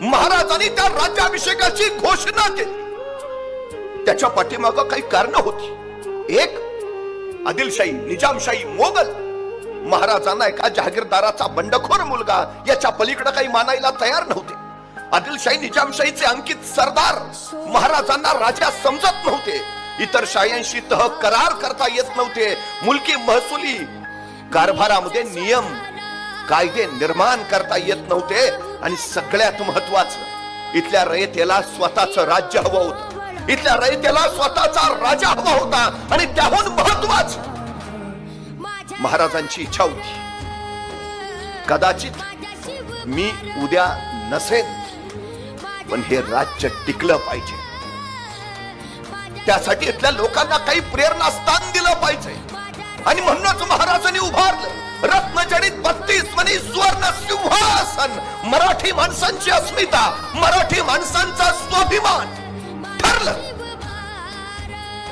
महाराजांनी त्या राज्याभिषेकाची घोषणा केली. त्याच्या पाठीमाग काही कारण होती. एक आदिलशाही निजामशाही मोगल. महाराजांना एका जहागीरदाराचा बंडखोर मुलगा याच्या पलीकडे काही मानायला तयार नव्हते. आदिलशाही निजामशाहीचे अंकित सरदार महाराजांना राजा समजत नव्हते. इतर शाह्यांशी तह करार करता येत नव्हते. मुलकी महसुली कारभारामध्ये नियम कायदे निर्माण करता येत नव्हते. आणि सगळ्यात महत्वाचं इथल्या रयतेला स्वतःच राज्य हवं होतं. इथल्या रयतेला स्वतःचा राजा हवा होता आणि त्याहून महत्वाच महाराजांची इच्छा होती. कदाचित मी उद्या नसेन पण हे राज्य टिकलं पाहिजे. त्यासाठी इथल्या लोकांना काही प्रेरणा स्थान दिलं पाहिजे. आणि म्हणूनच महाराजांनी उभारलं. रत्न सिंहासन मराठी माणसांची अस्मिता मराठी माणसांचा स्वाभिमान. ठरलं.